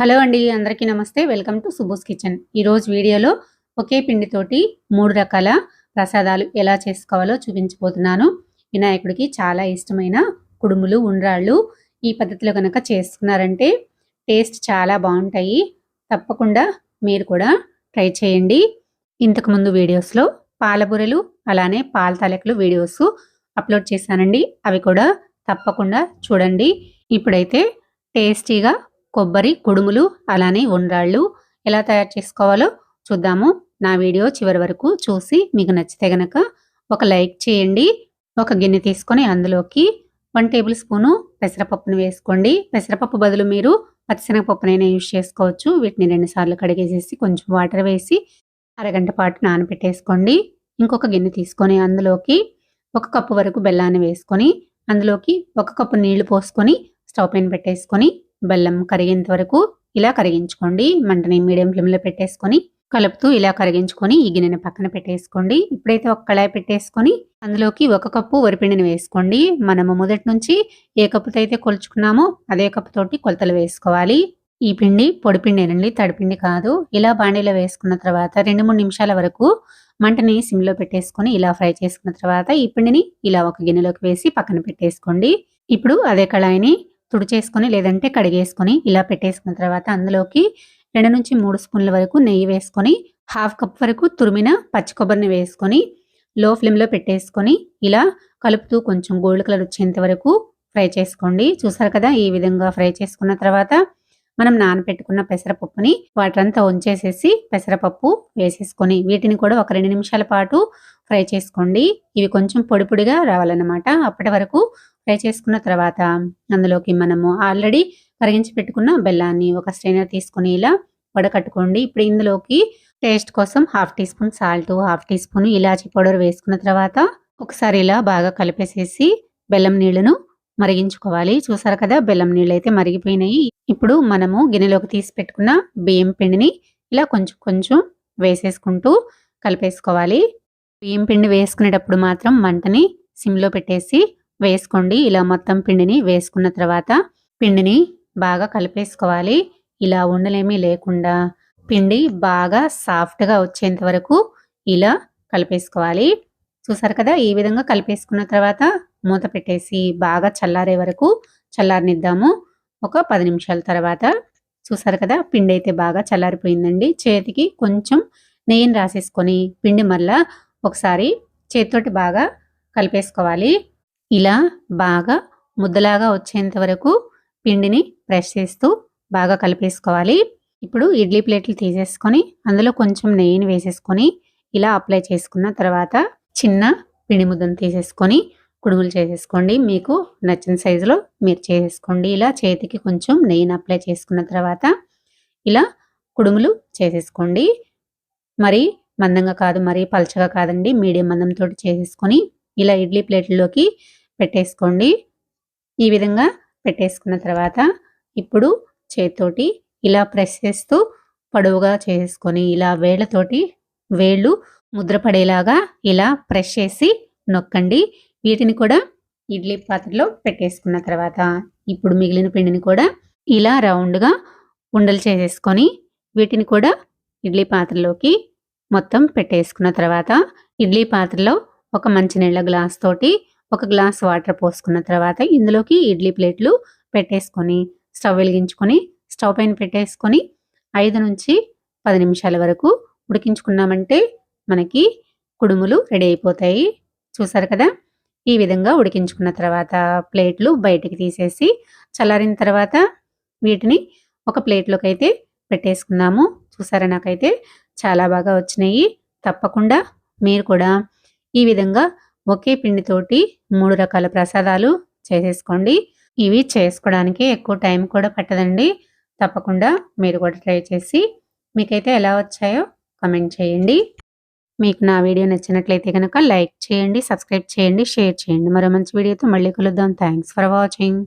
Hello అండి అందరికీ నమస్తే. Welcome to Subos kitchen. ఈరోజు వీడియోలో ఒకే పిండితోటి మూడు రకాల ప్రసాదాలు ఎలా చేసుకోవాలో చూపించబోతున్నాను. వినాయకుడికి చాలా ఇష్టమైన కుడుములు ఉండ్రాళ్ళు ఈ పద్ధతిలో కనుక చేసుకున్నారంటే టేస్ట్ చాలా బాగుంటాయి. తప్పకుండా మీరు కూడా ట్రై చేయండి. ఇంతకుముందు వీడియోస్లో పాలబూరెలు అలానే పాల తాలెకలు వీడియోస్ అప్లోడ్ చేశానండి. అవి కూడా తప్పకుండా చూడండి. ఇప్పుడైతే టేస్టీగా కొబ్బరి కుడుములు అలానే ఉండ్రాళ్ళు ఎలా తయారు చేసుకోవాలో చూద్దాము. నా వీడియో చివరి వరకు చూసి మీకు నచ్చితే గనక ఒక లైక్ చేయండి. ఒక గిన్నె తీసుకొని అందులోకి వన్ టేబుల్ స్పూను పెసరపప్పును వేసుకోండి. పెసరపప్పు బదులు మీరు పచ్చిశనగపప్పునైనా యూజ్ చేసుకోవచ్చు. వీటిని రెండుసార్లు కడిగేసేసి కొంచెం వాటర్ వేసి అరగంట పాటు నానబెట్టేసుకోండి. ఇంకొక గిన్నె తీసుకొని అందులోకి ఒక కప్పు వరకు బెల్లాన్ని వేసుకొని అందులోకి ఒక కప్పు నీళ్ళు పోసుకొని స్టవ్ పైన పెట్టేసుకొని బెల్లం కరిగేంత వరకు ఇలా కరిగించుకోండి. మంటని మీడియం ఫ్లేమ్లో పెట్టేసుకొని కలుపుతూ ఇలా కరిగించుకొని ఈ గిన్నెని పక్కన పెట్టేసుకోండి. ఇప్పుడైతే ఒక కళాయి పెట్టేసుకొని అందులోకి ఒక కప్పు వరిపిండిని వేసుకోండి. మనము మొదటి నుంచి ఏ కప్పుతో అయితే కొలుచుకున్నామో అదే కప్పు తోటి కొలతలు వేసుకోవాలి. ఈ పిండి పొడిపిండేనండి తడిపిండి కాదు. ఇలా బాండీలో వేసుకున్న తర్వాత రెండు మూడు నిమిషాల వరకు మంటని సిమ్లో పెట్టేసుకొని ఇలా ఫ్రై చేసుకున్న తర్వాత ఈ పిండిని ఇలా ఒక గిన్నెలోకి వేసి పక్కన పెట్టేసుకోండి. ఇప్పుడు అదే కళాయిని తుడిచేసుకొని లేదంటే కడిగేసుకొని ఇలా పెట్టేసుకున్న తర్వాత అందులోకి రెండు నుంచి మూడు స్పూన్ల వరకు నెయ్యి వేసుకొని హాఫ్ కప్ వరకు తురిమిన పచ్చి కొబ్బరిని వేసుకొని లో ఫ్లేమ్లో పెట్టేసుకొని ఇలా కలుపుతూ కొంచెం గోల్డ్ కలర్ వచ్చేంత వరకు ఫ్రై చేసుకోండి. చూసారు కదా? ఈ విధంగా ఫ్రై చేసుకున్న తర్వాత మనం నానబెట్టుకున్న పెసరపప్పుని వాటర్ అంతా ఉంచేసేసి పెసరపప్పు వేసేసుకొని వీటిని కూడా ఒక రెండు నిమిషాల పాటు ఫ్రై చేసుకోండి. ఇవి కొంచెం పొడి పొడిగా రావాలన్నమాట. అప్పటి వరకు ఫ్రై చేసుకున్న తర్వాత అందులోకి మనము ఆల్రెడీ కరిగించి పెట్టుకున్న బెల్లాన్ని ఒక స్ట్రైనర్ తీసుకొని ఇలా వడకట్టుకోండి. ఇప్పుడు ఇందులోకి టేస్ట్ కోసం half teaspoon salt half teaspoon ఇలాచి పౌడర్ వేసుకున్న తర్వాత ఒకసారి ఇలా బాగా కలిపేసేసి బెల్లం నీళ్ళను మరిగించుకోవాలి. చూసారు కదా బెల్లం నీళ్ళు అయితే మరిగిపోయినాయి. ఇప్పుడు మనము గిన్నెలోకి తీసి పెట్టుకున్న బియ్యం పిండిని ఇలా కొంచెం కొంచెం వేసేసుకుంటూ కలిపేసుకోవాలి. బియ్యం పిండి వేసుకునేటప్పుడు మాత్రం మంటని సిమ్లో పెట్టేసి వేసుకోండి. ఇలా మొత్తం పిండిని వేసుకున్న తర్వాత పిండిని బాగా కలిపేసుకోవాలి. ఇలా ఉండలేమీ లేకుండా పిండి బాగా సాఫ్ట్గా వచ్చేంత వరకు ఇలా కలిపేసుకోవాలి. చూసారు కదా ఈ విధంగా కలిపేసుకున్న తర్వాత మూత పెట్టేసి బాగా చల్లారే వరకు చల్లారనిద్దాము. ఒక పది నిమిషాల తర్వాత చూసారు కదా పిండి అయితే బాగా చల్లారిపోయిందండి. చేతికి కొంచెం నెయ్యిని రాసేసుకొని పిండి మళ్ళా ఒకసారి చేతితోటి బాగా కలిపేసుకోవాలి. ఇలా బాగా ముద్దలాగా వచ్చేంత వరకు పిండిని ప్రెస్ చేస్తూ బాగా కలిపేసుకోవాలి. ఇప్పుడు ఇడ్లీ ప్లేట్లు తీసేసుకొని అందులో కొంచెం నెయ్యిని వేసేసుకొని ఇలా అప్లై చేసుకున్న తర్వాత చిన్న పిండి ముద్దను తీసేసుకొని కుడుములు చేసేసుకోండి. మీకు నచ్చిన సైజులో మీరు చేసేసుకోండి. ఇలా చేతికి కొంచెం నెయ్యిని అప్లై చేసుకున్న తర్వాత ఇలా కుడుములు చేసేసుకోండి. మరి మందంగా కాదు మరి పలచగా కాదండి. మీడియం మందంతో చేసేసుకొని ఇలా ఇడ్లీ ప్లేట్లోకి పెట్టేసుకోండి. ఈ విధంగా పెట్టేసుకున్న తర్వాత ఇప్పుడు చేతితోటి ఇలా ప్రెస్ చేస్తూ పొడవుగా చేసుకొని ఇలా వేళ్ళతోటి వేళ్ళు ముద్ర పడేలాగా ఇలా ప్రెస్ చేసి నొక్కండి. వీటిని కూడా ఇడ్లీ పాత్రలో పెట్టేసుకున్న తర్వాత ఇప్పుడు మిగిలిన పిండిని కూడా ఇలా రౌండ్గా ఉండలు చేసేసుకొని వీటిని కూడా ఇడ్లీ పాత్రలోకి మొత్తం పెట్టేసుకున్న తర్వాత ఇడ్లీ పాత్రలో ఒక మంచినీళ్ళ గ్లాస్ తోటి ఒక గ్లాస్ వాటర్ పోసుకున్న తర్వాత ఇందులోకి ఇడ్లీ ప్లేట్లు పెట్టేసుకొని స్టవ్ వెలిగించుకొని స్టవ్ పైన పెట్టేసుకొని ఐదు నుంచి పది నిమిషాల వరకు ఉడికించుకున్నామంటే మనకి కుడుములు రెడీ అయిపోతాయి. చూసారు కదా? ఈ విధంగా ఉడికించుకున్న తర్వాత ప్లేట్లు బయటికి తీసేసి చల్లారిన తర్వాత వీటిని ఒక ప్లేట్లోకి అయితే పెట్టేసుకున్నాము. చూసారా? నాకైతే చాలా బాగా వచ్చినాయి. తప్పకుండా మీరు కూడా ఈ విధంగా ఒకే పిండితోటి మూడు రకాల ప్రసాదాలు చేసేసుకోండి. ఇవి చేసుకోవడానికి ఎక్కువ టైం కూడా పట్టదండి. తప్పకుండా మీరు కూడా ట్రై చేసి మీకైతే ఎలా వచ్చాయో కమెంట్ చేయండి. మీకు నా వీడియో నచ్చినట్లయితే కనుక లైక్ చేయండి సబ్స్క్రైబ్ చేయండి షేర్ చేయండి. మరో మంచి వీడియోతో మళ్ళీ కలుద్దాం. Thanks for watching.